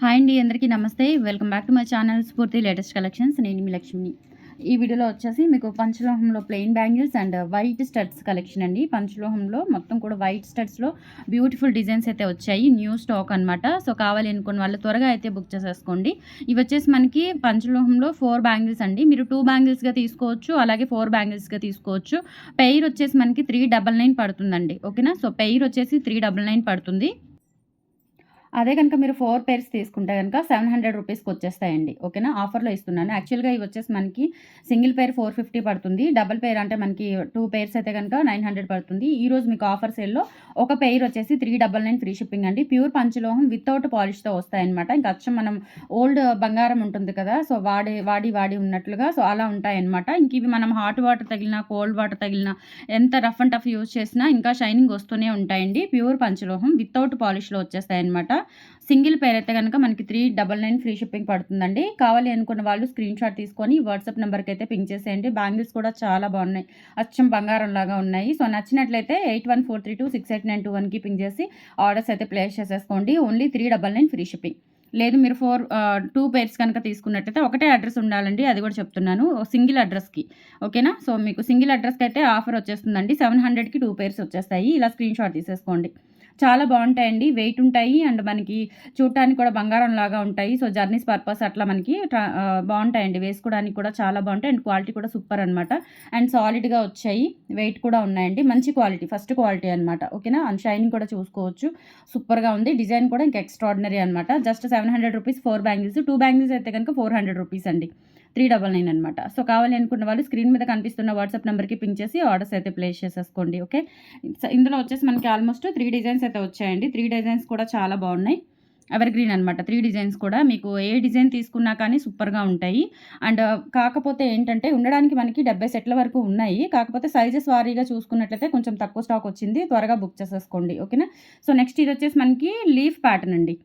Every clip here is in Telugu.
హాయ్ అండి అందరికీ నమస్తే. Welcome back to my channel Spoorthi latest collections నేను మీ లక్ష్మిని. ఈ వీడియోలో వచ్చేసి మీకు పంచలోహంలో plain bangles and white studs collection అండి. పంచలోహంలో మొత్తం కూడా వైట్ స్టడ్స్లో బ్యూటిఫుల్ డిజైన్స్ అయితే వచ్చాయి. న్యూ స్టాక్ అనమాట సో కావాలి అనుకున్న వాళ్ళు త్వరగా అయితే బుక్ చేసేసుకోండి. ఇవి వచ్చేసి మనకి పంచలోహంలో ఫోర్ బ్యాంగిల్స్ అండి. మీరు టూ బ్యాంగిల్స్గా తీసుకోవచ్చు అలాగే ఫోర్ బ్యాంగిల్స్గా తీసుకోవచ్చు. పెయిర్ వచ్చేసి మనకి త్రీ డబల్ నైన్ పడుతుందండి. ఓకేనా సో పెయిర్ వచ్చేసి త్రీ డబల్ నైన్ పడుతుంది. అదే కనుక మీరు ఫోర్ పేర్స్ తీసుకుంటే కనుక సెవెన్ హండ్రెడ్ రూపీస్కి వచ్చేస్తాయండి. ఓకేనా ఆఫర్లో ఇస్తున్నాను. యాక్చువల్గా ఇవి వచ్చేసి మనకి సింగిల్ పేర్ ఫోర్ ఫిఫ్టీ పడుతుంది. డబల్ పేర్ అంటే మనకి టూ పేర్స్ అయితే కనుక నైన్ హండ్రెడ్ పడుతుంది. ఈరోజు మీకు ఆఫర్ సేల్లో ఒక పెయిర్ వచ్చేసి three double nine free shipping అండి. ప్యూర్ పంచలోహం వితౌట్ పాలిష్తో వస్తాయన్నమాట. ఇంకా అచ్చం మనం ఓల్డ్ బంగారం ఉంటుంది కదా? సో వాడి వాడి వాడి ఉన్నట్లుగా సో అలా ఉంటాయన్నమాట. ఇంక ఇవి మనం హాట్ వాటర్ తగిలినా కోల్డ్ వాటర్ తగిలినా ఎంత రఫ్ అండ్ టఫ్ యూజ్ చేసినా ఇంకా షైనింగ్ వస్తూనే ఉంటాయండి. ప్యూర్ పంచలోహం వితౌట్ పాలిష్లో వచ్చేస్తాయన్నమాట. సింగిల్ పేర్ అయితే కనుక మనకి three double nine free shipping పడుతుందండి. కావాలి అనుకున్న వాళ్ళు స్క్రీన్ షాట్ తీసుకొని వాట్సాప్ నెంబర్కి అయితే పింక్ చేసేయండి. బ్యాంగిల్స్ కూడా చాలా బాగున్నాయి. అచ్చం బంగారం లాగా ఉన్నాయి. సో నచ్చినట్లయితే eight one four three two six eight nine two వన్కి పింక్ చేసి ఆర్డర్స్ అయితే ప్లేస్ చేసేసుకోండి. Only three double nine free shipping లేదు మీరు ఫోర్ టూ పేర్స్ కనుక తీసుకున్నట్టయితే ఒకటే అడ్రస్ ఉండాలండి. అది కూడా చెప్తున్నాను. సింగిల్ అడ్రస్కి ఓకేనా సో మీకు సింగిల్ అడ్రస్కి అయితే ఆఫర్ వచ్చేస్తుందండి. సెవెన్ హండ్రెడ్కి టూ పేర్స్ వచ్చేస్తాయి. ఇలా స్క్రీన్ షాట్ తీసేసుకోండి. చాలా బాగుంటాయండి. వెయిట్ ఉంటాయి. అండ్ మనకి చూడటానికి కూడా బంగారం లాగా ఉంటాయి. సో జర్నీస్ పర్పస్ అట్లా మనకి బాగుంటాయండి. వేసుకోవడానికి కూడా చాలా బాగుంటాయి. అండ్ క్వాలిటీ కూడా సూపర్ అనమాట అండ్ సాలిడ్గా వచ్చాయి. వెయిట్ కూడా ఉన్నాయండి. మంచి క్వాలిటీ ఫస్ట్ క్వాలిటీ అనమాట ఓకేనా? అండ్ షైనింగ్ కూడా చూసుకోవచ్చు. సూపర్గా ఉంది. డిజైన్ కూడా ఇంకా ఎక్స్ట్రాడినరీ అనమాట just seven hundred rupees four bangles two bangles అయితే కనుక ఫోర్ హండ్రెడ్ రూపీస్ అండి. త్రీ డబల్ నైన్ అనమాట సో కావాలి అనుకున్న వాళ్ళు స్క్రీన్ మీద కనిపిస్తున్న వాట్సాప్ నెంబర్కి పింక్ చేసి ఆర్డర్స్ అయితే ప్లేస్ చేసేసుకోండి ఓకే? ఇందులో వచ్చేసి మనకి ఆల్మోస్ట్ త్రీ డిజైన్స్ అయితే వచ్చాయండి. త్రీ డిజైన్స్ కూడా చాలా బాగున్నాయి. ఎవర్ గ్రీన్ అనమాట త్రీ డిజైన్స్ కూడా మీకు ఏ డిజైన్ తీసుకున్నా కానీ సూపర్గా ఉంటాయి. అండ్ కాకపోతే ఏంటంటే ఉండడానికి మనకి డెబ్బై సెట్ల వరకు ఉన్నాయి. కాకపోతే సైజెస్ వారీగా చూసుకున్నట్లయితే కొంచెం తక్కువ స్టాక్ వచ్చింది. త్వరగా బుక్ చేసేసుకోండి ఓకేనా? సో నెక్స్ట్ ఇది వచ్చేసి మనకి లీఫ్ ప్యాటర్న్ అండి.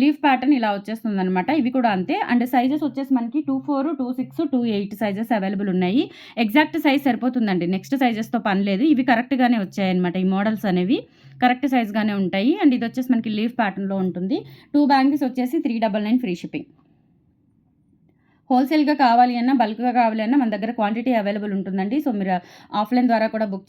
లీఫ్ ప్యాటర్న్ ఇలా వచ్చేస్తుంది అనమాట ఇవి కూడా అంతే. అండ్ సైజెస్ వచ్చేసి మనకి two four two six two eight sizes available ఉన్నాయి. ఎగ్జాక్ట్ సైజ్ సరిపోతుందండి. నెక్స్ట్ సైజెస్తో పని లేదు. ఇవి కరెక్ట్గానే వచ్చాయన్నమాట ఈ మోడల్స్ అనేవి. కరెక్ట్ సైజ్గానే ఉంటాయి. అండ్ ఇది వచ్చేసి మనకి లీఫ్ ప్యాటర్న్లో ఉంటుంది. టూ బ్యాంగిల్స్ వచ్చేసి three double nine free shipping. హోల్సేల్గా కావాలి అన్నా బల్క్గా కావాలి అన్నా మన దగ్గర క్వాంటిటీ అవైలబుల్ ఉంటుందండి. సో మీరు ఆఫ్లైన్ ద్వారా కూడా బుక్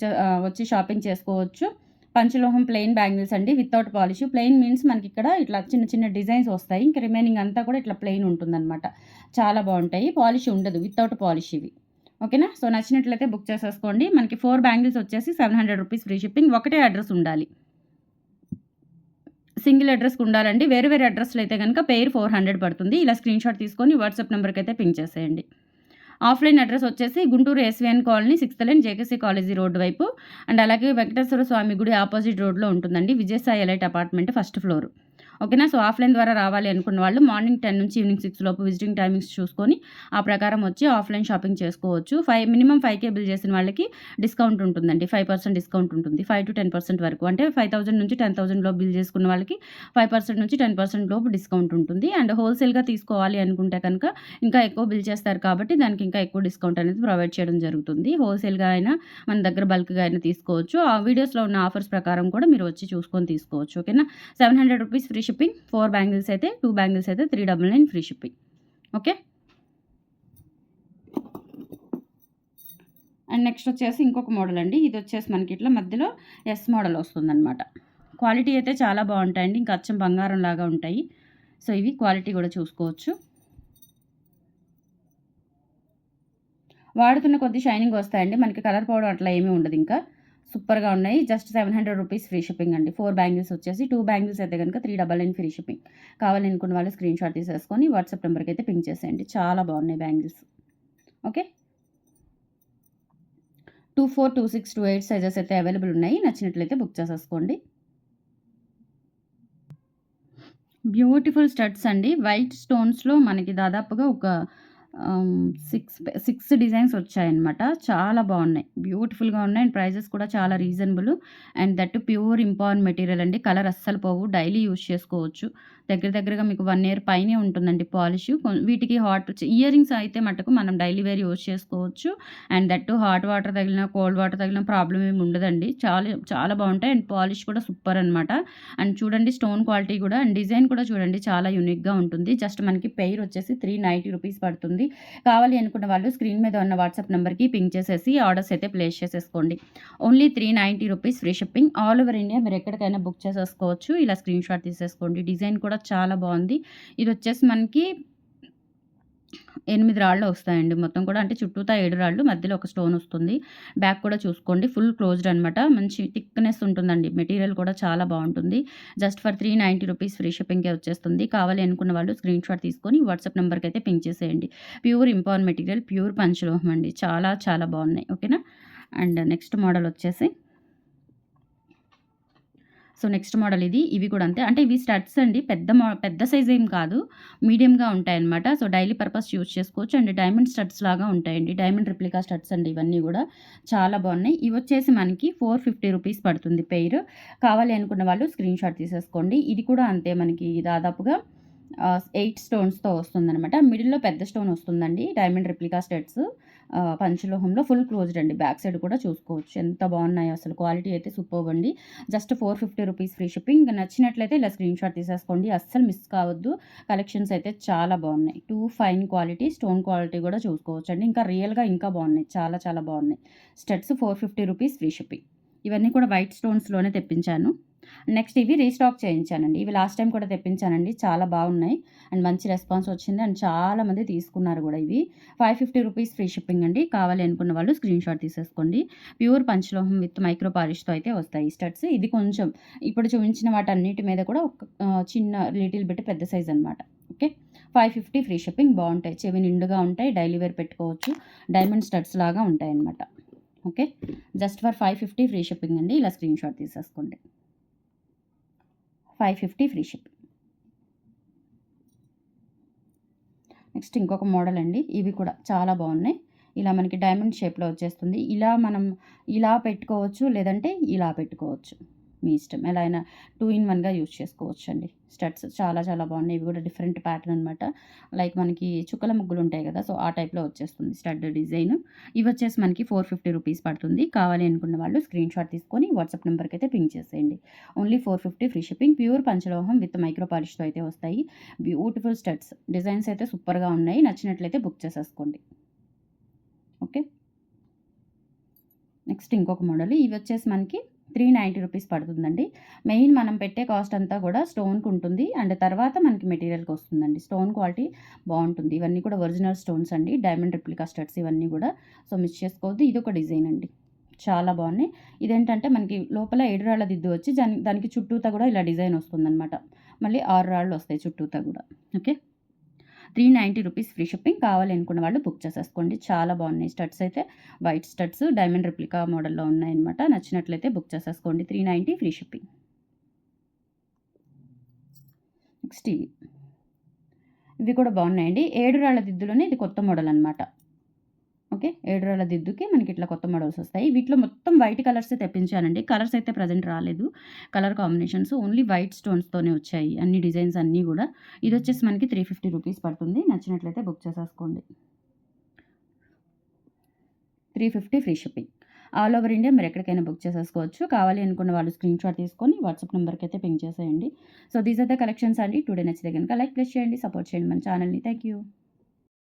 వచ్చి షాపింగ్ చేసుకోవచ్చు. పంచలోహం ప్లెయిన్ బ్యాంగిల్స్ అండి వితౌట్ పాలిష్ ప్లెయిన్ మీన్స్ మనకి ఇక్కడ ఇట్లా చిన్న చిన్న డిజైన్స్ వస్తాయి. ఇంకా రిమైనింగ్ అంతా కూడా ఇట్లా ప్లెయిన్ ఉంటుందన్నమాట. చాలా బాగుంటాయి. పాలిష్ ఉండదు వితౌట్ పాలిష్ ఇవి. ఓకేనా? సో నచ్చినట్లయితే బుక్ చేసేసుకోండి. మనకి ఫోర్ బ్యాంగిల్స్ వచ్చేసి seven hundred rupees free shipping ఒకటే అడ్రస్ ఉండాలి. సింగిల్ అడ్రస్కి ఉండాలండి. వేరే వేరే అడ్రస్లో అయితే కనుక పేరు ఫోర్ హండ్రెడ్ పడుతుంది. ఇలా స్క్రీన్ షాట్ తీసుకొని వాట్సాప్ నెంబర్కి అయితే పింక్ చేసేయండి. ఆఫ్లైన్ అడ్రస్ వచ్చేసి Guntur SVN colony sixth line JKC college road వైపు. అండ్ అలాగే వెంకటేశ్వర స్వామి గుడి ఆపోజిట్ రోడ్లో ఉంటుందండి. Vijayasai elite apartment first floor. ఓకేనా? సో ఆఫ్లైన్ ద్వారా రావాలి అనుకున్న వాళ్ళు మార్నింగ్ టెన్ నుంచి ఈవినింగ్ సిక్స్ లోపు విజిటింగ్ టైమింగ్స్ చూసుకొని ఆ ప్రకారం వచ్చి ఆఫ్లైన్ షాపింగ్ చేసుకోవచ్చు. Five minimum five K bill చేసిన వాళ్ళకి డిస్కౌంట్ ఉంటుందండి. ఫైవ్ పర్సెంట్ డిస్కౌంట్ ఉంటుంది. ఫైవ్ టు టెన్ పర్సెంట్ వరకు. అంటే ఫైవ్ థౌసండ్ నుంచి టెన్ థౌసండ్ లోపు బిల్ చేసుకున్న వాళ్ళకి ఫైవ్ పర్సెంట్ నుంచి టెన్ పర్సెంట్ లోపు డిస్కౌంట్ ఉంటుంది. అండ్ హోల్సేల్గా తీసుకోవాలి అనుకుంటే కనుక ఇంకా ఎక్కువ బిల్ చేస్తారు కాబట్టి దానికి ఇంకా ఎక్కువ డిస్కౌంట్ అనేది ప్రొవైడ్ చేయడం జరుగుతుంది. హోల్సేల్గా అయినా మన దగ్గర బల్క్గా అయినా తీసుకోవచ్చు. ఆ వీడియోస్లో ఉన్న ఆఫర్స్ ప్రకారం కూడా మీరు వచ్చి చూసుకొని తీసుకోవచ్చు. ఓకేనా? Seven hundred rupees free shipping four bangles అయితే టూ బ్యాంగిల్స్ అయితే three double nine free shipping okay and next వచ్చేసి ఇంకొక మోడల్ అండి. ఇది వచ్చేసి మనకి ఇట్లా మధ్యలో ఎస్ మోడల్ వస్తుందన్నమాట. క్వాలిటీ అయితే చాలా బాగుంటాయండి. ఇంకా అచ్చం బంగారం లాగా ఉంటాయి. సో ఇవి క్వాలిటీ కూడా చూసుకోవచ్చు. వాడుతున్న కొద్ది షైనింగ్ వస్తాయండి. మనకి కలర్ పౌడర్ అట్లా ఏమీ ఉండదు ఇంకా. సూపర్గా ఉన్నాయి. Just seven hundred rupees free shipping అండి. ఫోర్ బ్యాంగిల్స్ వచ్చేసి టూ బ్యాంగిల్స్ అయితే కనుక three double nine free shipping. కావాలి అనుకున్న వాళ్ళు స్క్రీన్ షాట్ తీసేసుకొని వాట్సాప్ నెంబర్కి అయితే పింక్ చేసేయండి. చాలా బాగున్నాయి bangles. Okay? Two four two six two eight sizes అయితే అవైలబుల్ ఉన్నాయి. నచ్చినట్లయితే బుక్ చేసేసుకోండి. బ్యూటిఫుల్ స్టడ్స్ అండి. వైట్ స్టోన్స్లో మనకి దాదాపుగా ఒక సిక్స్ సిక్స్ డిజైన్స్ వచ్చాయన్నమాట. చాలా బాగున్నాయి. బ్యూటిఫుల్గా ఉన్నాయి. అండ్ ప్రైజెస్ కూడా చాలా రీజనబుల్ అండ్ దట్ ప్యూర్ ఇంపార్ మెటీరియల్ అండి. కలర్ అస్సలు పోవు. డైలీ యూస్ చేసుకోవచ్చు. దగ్గర దగ్గరగా మీకు వన్ ఇయర్ పైనే ఉంటుందండి పాలిష్. వీటికి హాట్ ఇయర్ రింగ్స్ అయితే మటుకు మనం డైలీ వేర్ యూస్ చేసుకోవచ్చు. అండ్ దట్ హాట్ వాటర్ తగిలిన కోల్డ్ వాటర్ తగిలిన ప్రాబ్లం ఏమి ఉండదండి. చాలా చాలా బాగుంటాయి. అండ్ పాలిష్ కూడా సూపర్ అనమాట అండ్ చూడండి స్టోన్ క్వాలిటీ కూడా. అండ్ డిజైన్ కూడా చూడండి చాలా యూనిక్గా ఉంటుంది. జస్ట్ మనకి పెయిర్ వచ్చేసి త్రీ నైంటీ రూపీస్ పడుతుంది. కావాలి అనుకున్న వాళ్ళు స్క్రీన్ మీద ఉన్న వాట్సాప్ నెంబర్కి పింక్ చేసేసి ఆర్డర్స్ అయితే ప్లేస్ చేసేసుకోండి. Only three ninety rupees free shipping. All over India మీరు ఎక్కడికైనా బుక్ చేసేసుకోవచ్చు. ఇలా స్క్రీన్ షాట్ తీసేసుకోండి. డిజైన్ కూడా చాలా బాగుంది. ఇది వచ్చేసి మనకి ఎనిమిది రాళ్ళు వస్తాయండి. మొత్తం కూడా అంటే చుట్టూతా ఏడు రాళ్ళు మధ్యలో ఒక స్టోన్ వస్తుంది. బ్యాక్ కూడా చూసుకోండి. ఫుల్ క్లోజ్డ్ అనమాట మంచి థిక్నెస్ ఉంటుందండి. మెటీరియల్ కూడా చాలా బాగుంటుంది. Just for three ninety rupees free షిప్పింగ్కే వచ్చేస్తుంది. కావాలి అనుకున్న వాళ్ళు స్క్రీన్ షాట్ తీసుకొని వాట్సాప్ నెంబర్కి అయితే పింక్ చేసేయండి. ప్యూర్ ఇంపార్ట్ మెటీరియల్ ప్యూర్ పంచలోహం అండి. చాలా చాలా బాగున్నాయి. ఓకేనా? అండ్ నెక్స్ట్ మోడల్ వచ్చేసి సో నెక్స్ట్ మోడల్ ఇది. ఇవి కూడా అంతే. అంటే ఇవి స్టడ్స్ అండి. పెద్ద పెద్ద సైజ్ ఏం కాదు. మీడియంగా ఉంటాయన్నమాట. సో డైలీ పర్పస్ యూజ్ చేసుకోవచ్చు. అండ్ డైమండ్ స్టడ్స్ లాగా ఉంటాయండి. డైమండ్ రిప్లికా స్టడ్స్ అండి ఇవన్నీ కూడా. చాలా బాగున్నాయి. ఇవి వచ్చేసి మనకి ఫోర్ ఫిఫ్టీ రూపీస్ పడుతుంది పెయిర్. కావాలి అనుకున్న వాళ్ళు స్క్రీన్ షాట్ తీసేసుకోండి. ఇది కూడా అంతే మనకి దాదాపుగా ఎయిట్ స్టోన్స్తో వస్తుందనమాట మిడిల్లో పెద్ద స్టోన్ వస్తుందండి. Diamond replica studs. పంచలోహంలో full closed అండి. బ్యాక్ సైడ్ కూడా చూసుకోవచ్చు. ఎంత బాగున్నాయో అసలు. క్వాలిటీ అయితే సూపర్ అండి. Just four fifty rupees free shipping నచ్చినట్లయితే ఇలా స్క్రీన్ షాట్ తీసేసుకోండి. అస్సలు మిస్ కావద్దు. కలెక్షన్స్ అయితే చాలా బాగున్నాయి. Too fine quality stone quality కూడా చూసుకోవచ్చు అండి. ఇంకా రియల్గా ఇంకా బాగున్నాయి. చాలా చాలా బాగున్నాయి. Studs four fifty rupees free shipping ఇవన్నీ కూడా వైట్ స్టోన్స్లోనే తెప్పించాను. నెక్స్ట్ ఇవి రీస్టాక్ చేయించానండి. ఇవి లాస్ట్ టైం కూడా తెప్పించానండి. చాలా బాగున్నాయి. అండ్ మంచి రెస్పాన్స్ వచ్చింది. అండ్ చాలామంది తీసుకున్నారు కూడా ఇవి. Five fifty rupees free shipping అండి. కావాలి అనుకున్న వాళ్ళు స్క్రీన్ షాట్ తీసేసుకోండి. ప్యూర్ పంచలోహం విత్ మైక్రో పాలిష్తో అయితే వస్తాయి స్టడ్స్. ఇది కొంచెం ఇప్పుడు చూపించిన వాటన్నిటి మీద కూడా ఒక చిన్న లిటిల్ బిట్ పెద్ద సైజ్ అనమాట okay? Five fifty free shipping బాగుంటాయి. చెవి నిండుగా ఉంటాయి. డైలీ వేర్ పెట్టుకోవచ్చు. డైమండ్ స్టడ్స్ లాగా ఉంటాయి అనమాట okay? Just for five fifty free shipping అండి. ఇలా స్క్రీన్ షాట్ తీసేసుకోండి. Five fifty free ship. Next ఇంకొక మోడల్ అండి. ఇవి కూడా చాలా బాగున్నాయి. ఇలా మనకి డైమండ్ షేప్లో వచ్చేస్తుంది. ఇలా మనం ఇలా పెట్టుకోవచ్చు లేదంటే ఇలా పెట్టుకోవచ్చు. మీ ఇష్టం. ఎలా అయినా టూ ఇన్ వన్గా యూజ్ చేసుకోవచ్చు అండి స్టడ్స్ చాలా చాలా బాగున్నాయి. ఇవి కూడా డిఫరెంట్ ప్యాటర్న్ అనమాట లైక్ మనకి చుక్కల ముగ్గులు ఉంటాయి కదా సో ఆ టైప్లో వచ్చేస్తుంది స్టడ్ డిజైన్ ఇవి వచ్చేసి మనకి ఫోర్ ఫిఫ్టీ రూపీస్ పడుతుంది. కావాలి అనుకున్న వాళ్ళు స్క్రీన్ షాట్ తీసుకొని వాట్సాప్ నెంబర్కి అయితే పింక్ చేసేయండి. Only four fifty free shipping pure పంచలోహం with micro పాలిష్తో అయితే వస్తాయి. బ్యూటిఫుల్ స్టడ్స్ డిజైన్స్ అయితే సూపర్గా ఉన్నాయి. నచ్చినట్లయితే బుక్ చేసేసుకోండి. ఓకే నెక్స్ట్ ఇంకొక మోడల్ ఇవి వచ్చేసి మనకి త్రీ నైంటీ రూపీస్ పడుతుందండి. మెయిన్ మనం పెట్టే కాస్ట్ అంతా కూడా స్టోన్కి ఉంటుంది. అండ్ తర్వాత మనకి మెటీరియల్కి వస్తుందండి. స్టోన్ క్వాలిటీ బాగుంటుంది. ఇవన్నీ కూడా ఒరిజినల్ స్టోన్స్ అండి. డైమండ్ రిప్లికా స్టడ్స్ ఇవన్నీ కూడా. సో మిస్ చేసుకోవద్దు. ఇది ఒక డిజైన్ అండి. చాలా బాగున్నాయి. ఇదేంటంటే మనకి లోపల ఏడు రాళ్ళ దిద్దు వచ్చి దాని దానికి చుట్టూతా కూడా ఇలా డిజైన్ వస్తుందన్నమాట. మళ్ళీ ఆరు రాళ్ళు వస్తాయి చుట్టూతా కూడా. Okay? Three ninety rupees free shipping కావాలి అనుకున్న వాళ్ళు బుక్ చేసేసుకోండి. చాలా బాగున్నాయి స్టడ్స్ అయితే. వైట్ స్టడ్స్ డైమండ్ రిప్లికా మోడల్లో ఉన్నాయన్నమాట. నచ్చినట్లయితే బుక్ చేసేసుకోండి. Three ninety free shipping. Next ఇవి. కూడా బాగున్నాయండి. ఏడు రాళ్ళ దిద్దులోనే ఇది కొత్త మోడల్ అనమాట ఓకే? ఏడు రోజుల దిద్దుకి మనకి ఇట్లా కొత్త మోడల్స్ వస్తాయి. వీటిలో మొత్తం వైట్ కలర్స్ తెప్పించానండి. కలర్స్ అయితే ప్రజెంట్ రాలేదు. కలర్ కాంబినేషన్స్ ఓన్లీ వైట్ స్టోన్స్తోనే వచ్చాయి. అన్ని డిజైన్స్ అన్నీ కూడా. ఇది వచ్చేసి మనకి త్రీ ఫిఫ్టీ రూపీస్ పడుతుంది. నచ్చినట్లయితే బుక్ చేసేసుకోండి. Three fifty free shipping. All over India మీరు ఎక్కడికైనా బుక్ చేసేసుకోవచ్చు. కావాలి అనుకున్న వాళ్ళు స్క్రీన్ షాట్ తీసుకొని వాట్సాప్ నెంబర్కి అయితే పింక్ చేసేయండి. So these are the collections అండి. టుడే నచ్చితే కనుక లైక్ ప్లస్ చేయండి. సపోర్ట్ చేయండి మన ఛానల్ని. Thank you